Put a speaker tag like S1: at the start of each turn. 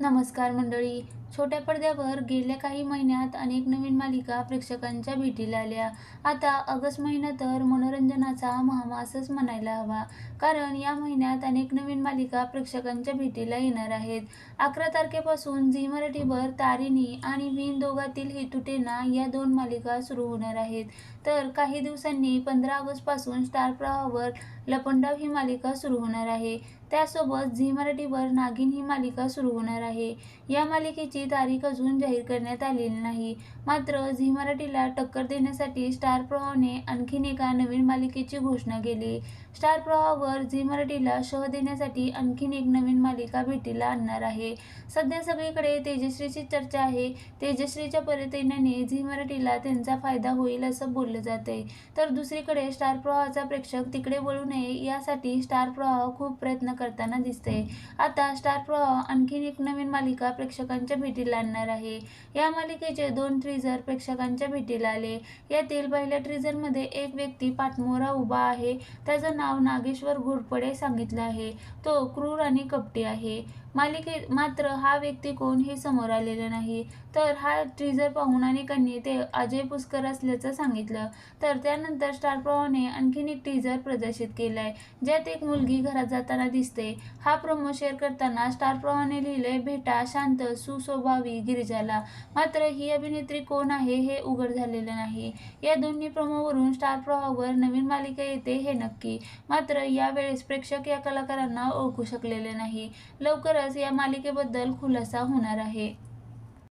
S1: नमस्कार मंडळी. छोट्या पडद्यावर गेल्या काही महिन्यात अनेक नवीन मालिका प्रेक्षकांच्या भेटीला आल्या. आता ऑगस्ट महिना तर मनोरंजनाचा महामासच म्हणायला हवा. कारण या महिन्यात अनेक नवीन मालिका प्रेक्षकांच्या भेटीला येणार आहेत. अकरा तारखेपासून झी मराठीवर तारिणी आणि विण दोघातील हेतुटेना या दोन मालिका सुरू होणार आहेत. तर काही दिवसांनी पंधरा ऑगस्टपासून स्टार प्रवाहावर लपंडाव ही मालिका सुरू होणार आहे. त्यासोबत झी मराठीवर नागिन ही मालिका सुरू होणार आहे. या मालिकेची तारीख अजून जाहीर करण्यात आलेली नाही. मात्र झी मराठीला टक्कर देण्यासाठी स्टार प्रवाहाने आणखीन एका नवीन मालिकेची घोषणा केली. स्टार प्रवाहावर झी मराठीला शह देण्यासाठी आणखीन एक नवीन मालिका भेटीला आणणार आहे. सध्या सगळीकडे तेजश्रीची चर्चा आहे. तेजश्रीच्या परत येण्याने झी मराठीला त्यांचा फायदा होईल असं बोललं जातंय. तर दुसरीकडे स्टार प्रवाहाचा प्रेक्षक तिकडे वळू नये यासाठी स्टार प्रवाह खूप प्रयत्न करताना दिसते आता स्टार प्रवाह आणखीन एक नवीन मालिका प्रेक्षकांच्या भेटीला आणणार आहे. या मालिकेचे दोन ट्रीझर प्रेक्षकांच्या भेटीला आले. यातील पहिल्या ट्रीझरमध्ये एक व्यक्ती पाठमोरा उभा आहे. त्याचं नाव नागेश्वर घोरपडे सांगितलं आहे. तो क्रूर आणि कपटी आहे. मालिकेत मात्र हा व्यक्ती कोण हे समोर आलेलं नाही. तर हा ट्रीजर पाहून अनेकांनी ते अजय पुष्कर असल्याचं सांगितलं. तर त्यानंतर स्टार प्रवाहने आणखीन एक टीजर प्रदर्शित केलाय ज्यात एक मुलगी घरात जाताना दिसते. हा प्रोमो शेअर करताना स्टार प्रवाहने लिहिलंय भेटा शांत सुस्वभावी गिरिजाला. मात्र ही अभिनेत्री कोण आहे हे उघड झालेलं नाही या दोन्ही प्रोमोवरून स्टार प्रवाहावर नवीन मालिका येते हे नक्की. मात्र यावेळेस प्रेक्षक या कलाकारांना ओळखू शकलेले नाही. लवकरच या मालिकेबद्दल खुलासा होणार आहे.